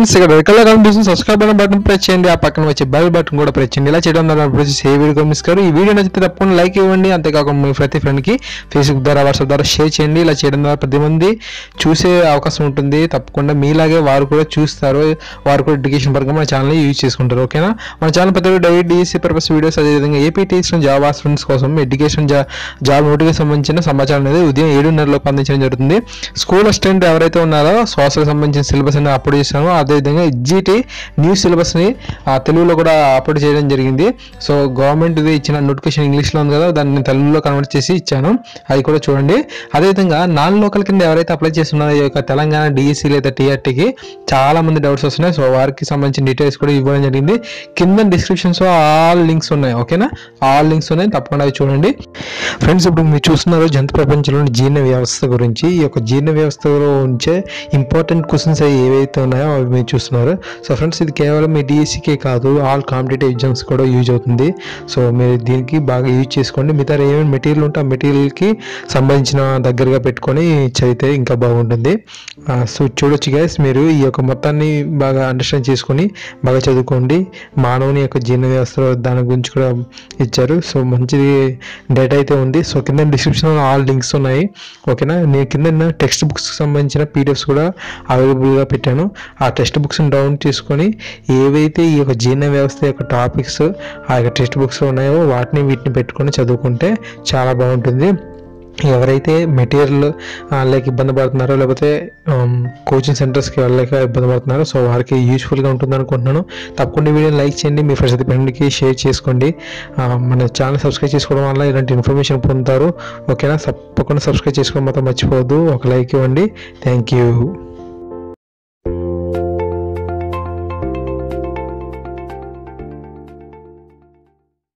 Friends ఇక్కడ red colour కనిపిస్తుంది. Subscribe అయిన బటన్ ప్రెస్ చేయండి. ఆ పక్కన వచ్చే బెల్ బటన్ కూడా ప్రెస్ చేయండి. ఇలా చేయడం ద్వారా ప్రొసెస్ ఏ వీడియో మిస్ కారు. ఈ వీడియో నచ్చితే తప్పకుండా లైక్ ఇవ్వండి. అంతేకాకుండా మీ ప్రతి ఫ్రెండ్కి ఫేస్బుక్ ద్వారా వాట్సాప్ ద్వారా షేర్ చేయండి. ఇలా చేయడం ద్వారా ప్రతి మంది చూసే అవకాశం ఉంటుంది. తప్పకుండా మీలాగే వారు కూడా చూస్తారు. వారు కూడా ఎడ్యుకేషన్ పరంగా మన ఛానల్ యూజ్ చేసుకుంటారు. ఓకేనా మన ఛానల్ ప్రతి డైలీ డిఎస్సీ పర్పస్ వీడియోస్ అదేవిధంగా ఏపీ టీచర్ జాబ్ స్టూడెంట్స్ కోసం ఎడ్యుకేషన్ జా జాబ్ నోటికి సంబంధించిన సమాచారం అనేది ఉదయం ఏడున్నరలోపు అందించడం జరుగుతుంది. స్కూల్ అసిస్టెంట్ ఎవరైతే ఉన్నారో సోషల్ సంబంధించిన సిలబస్ అనేది అప్లోడ్ చేశాను అదేవిధంగా జీటీ న్యూ సిలబస్ని తెలుగులో కూడా అప్లోడ్ చేయడం జరిగింది. సో గవర్నమెంట్ ఇది ఇచ్చిన నోటిఫికేషన్ ఇంగ్లీష్లో ఉంది కదా దాన్ని నేను తెలుగులో కన్వర్ట్ చేసి ఇచ్చాను. అది కూడా చూడండి. అదేవిధంగా నాన్ లోకల్ కింద ఎవరైతే అప్లై చేస్తున్నారో ఈ యొక్క తెలంగాణ డిఎస్సి లేదా టీఆర్టీకి చాలా మంది డౌట్స్ వస్తున్నాయి. సో వారికి సంబంధించిన డీటెయిల్స్ కూడా ఇవ్వడం జరిగింది. కింద డిస్క్రిప్షన్స్లో ఆల్ లింక్స్ ఉన్నాయి ఓకేనా? ఆల్ లింక్స్ ఉన్నాయి తప్పకుండా అవి చూడండి. ఫ్రెండ్స్ ఇప్పుడు మీరు చూస్తున్నారు జంతు ప్రపంచంలోని జీర్ణ వ్యవస్థ గురించి. ఈ యొక్క జీర్ణ వ్యవస్థలో ఉంచే ఇంపార్టెంట్ క్వశ్చన్స్ అవి ఏవైతే ఉన్నాయో అవి మీరు చూస్తున్నారు. సో ఫ్రెండ్స్ ఇది కేవలం మీ డిఎస్సికే కాదు ఆల్ కాంపిటేటివ్ ఎగ్జామ్స్ కూడా యూజ్ అవుతుంది. సో మీరు దీనికి బాగా యూజ్ చేసుకోండి. మిగతా ఏమేమి మెటీరియల్ ఉంటే ఆ మెటీరియల్కి సంబంధించిన దగ్గరగా పెట్టుకొని చదివితే ఇంకా బాగుంటుంది. సో చూడొచ్చు గైస్ మీరు ఈ యొక్క మొత్తాన్ని బాగా అండర్స్టాండ్ చేసుకొని బాగా చదువుకోండి. మానవుని యొక్క జీర్ణ వ్యవస్థ దాని గురించి కూడా ఇచ్చారు. సో మంచిది డేటా అయితే ఉంది. సో కింద డిస్క్రిప్షన్లో ఆల్ లింక్స్ ఉన్నాయి. ఓకేనా నేను కింద టెక్స్ట్ బుక్స్కి సంబంధించిన పీడిఎఫ్స్ కూడా అవైలబుల్గా పెట్టాను. ఆ టెక్స్ట్ టెక్స్ట్ బుక్స్ని డౌన్ చేసుకొని ఏవైతే ఈ యొక్క జీర్ణ వ్యవస్థ యొక్క టాపిక్స్ ఆ యొక్క టెక్స్ట్ బుక్స్లో ఉన్నాయో వాటిని వీటిని పెట్టుకొని చదువుకుంటే చాలా బాగుంటుంది. ఎవరైతే మెటీరియల్ లేక ఇబ్బంది పడుతున్నారో లేకపోతే కోచింగ్ సెంటర్స్కి వెళ్ళలేక ఇబ్బంది పడుతున్నారో సో వారికి యూస్ఫుల్గా ఉంటుంది అనుకుంటున్నాను. తప్పకుండా ఈ వీడియోని లైక్ చేయండి మీ ఫ్రెండ్స్ ఫ్రెండ్కి షేర్ చేసుకోండి. మన ఛానల్ సబ్స్క్రైబ్ చేసుకోవడం వల్ల ఇలాంటి ఇన్ఫర్మేషన్ పొందుతారు. ఓకేనా? తప్పకుండా సబ్స్క్రైబ్ చేసుకోవడం మాత్రం మర్చిపోవద్దు. ఒక లైక్ ఇవ్వండి. Thank you.